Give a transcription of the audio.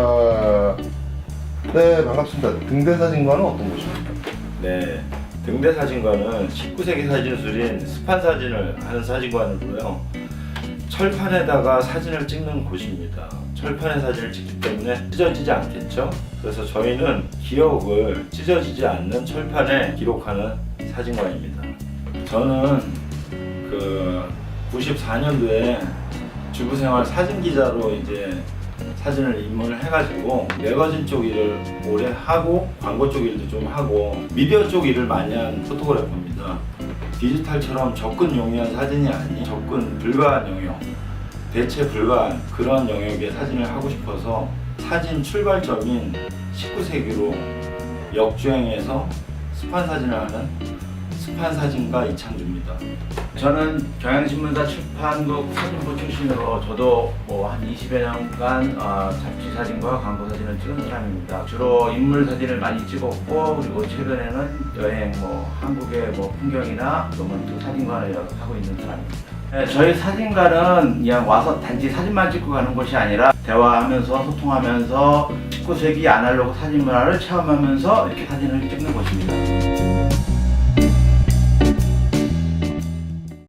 아, 네, 반갑습니다. 등대사진관은 어떤 곳입니까? 네, 등대 사진관은 19세기 사진술인 스판 사진을 하는 사진관이고요. 철판에다가 사진을 찍는 곳입니다. 철판에 사진을 찍기 때문에 찢어지지 않겠죠? 그래서 저희는 기억을 찢어지지 않는 철판에 기록하는 사진관입니다. 저는 그 94년도에 주부생활 사진 기자로 이제 사진을 입문을 해가지고 매거진 쪽 일을 오래 하고 광고 쪽 일도 좀 하고 미디어 쪽 일을 많이 한 포토그래퍼입니다. 디지털처럼 접근 용이한 사진이 아닌 접근 불가한 영역, 대체 불가한 그런 영역의 사진을 하고 싶어서 사진 출발점인 19세기로 역주행해서 스판 사진을 하는 스판 사진가 이창주입니다. 저는 경향신문사 출판국 사진부 출신으로 저도 뭐 한 20여 년간 어, 잡지 사진과 광고 사진을 찍은 사람입니다. 주로 인물 사진을 많이 찍었고 그리고 최근에는 여행 뭐 한국의 뭐 풍경이나 로먼틱 사진관을 하고 있는 사람입니다. 네, 저희 사진관은 그냥 와서 단지 사진만 찍고 가는 곳이 아니라 대화하면서 소통하면서 19세기 아날로그 사진 문화를 체험하면서 이렇게 사진을 찍는 곳입니다.